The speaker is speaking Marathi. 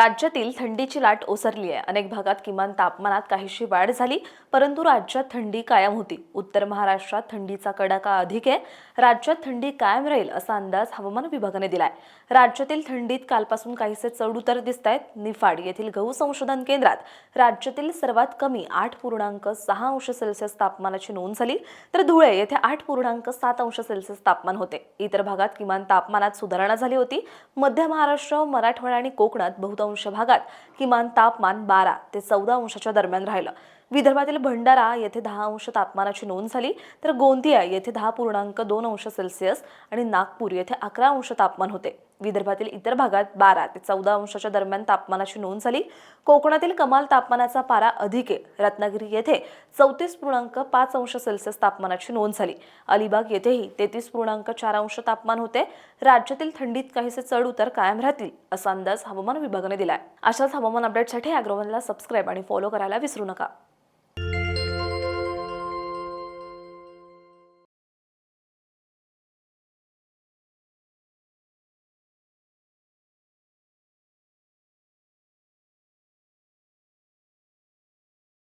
राज्यातील थंडीची लाट ओसरली आहे. अनेक भागात किमान तापमानात काहीशी वाढ झाली परंतु राज्यात थंडी कायम होती. उत्तर महाराष्ट्रात थंडीचा कडाका अधिक आहे. राज्यात थंडी कायम राहील असा अंदाज हवामान विभागाने दिलाय. राज्यातील थंडीत कालपासून काहीसे चढउतार दिसत आहेत निफाड येथील गहू संशोधन केंद्रात राज्यातील सर्वात कमी आठ पूर्णांक सहा अंश सेल्सिअस तापमानाची नोंद झाली तर धुळे येथे आठ पूर्णांक सात अंश सेल्सिअस तापमान होते. इतर भागात किमान तापमानात सुधारणा झाली होती. मध्य महाराष्ट्र मराठवाडा आणि कोकणात बहुतांश भागात किमान तापमान बारा ते चौदा अंशाच्या दरम्यान राहिलं. विदर्भातील भंडारा येथे दहा अंश तापमानाची नोंद झाली. तर गोंदिया येथे दहा पूर्णांक दोन अंश सेल्सिअस आणि नागपूर येथे अकरा अंश तापमान होते. विदर्भातील इतर भागात बारा ते चौदा अंशाच्या दरम्यान तापमानाची नोंद झाली. कोकणातील कमाल तापमानाचा पारा अधिक आहे. रत्नागिरी येथे चौतीस पूर्णांक पाच अंश सेल्सिअस तापमानाची नोंद झाली. अलिबाग येथेही तेहतीस पूर्णांक चार अंश तापमान होते. राज्यातील थंडीत काहीसे चढ उतर कायम राहतील असा अंदाज हवामान विभागाने दिलाय. अशाच हवामान अपडेटसाठी अॅग्रोवनला सबस्क्राईब आणि फॉलो करायला विसरू नका.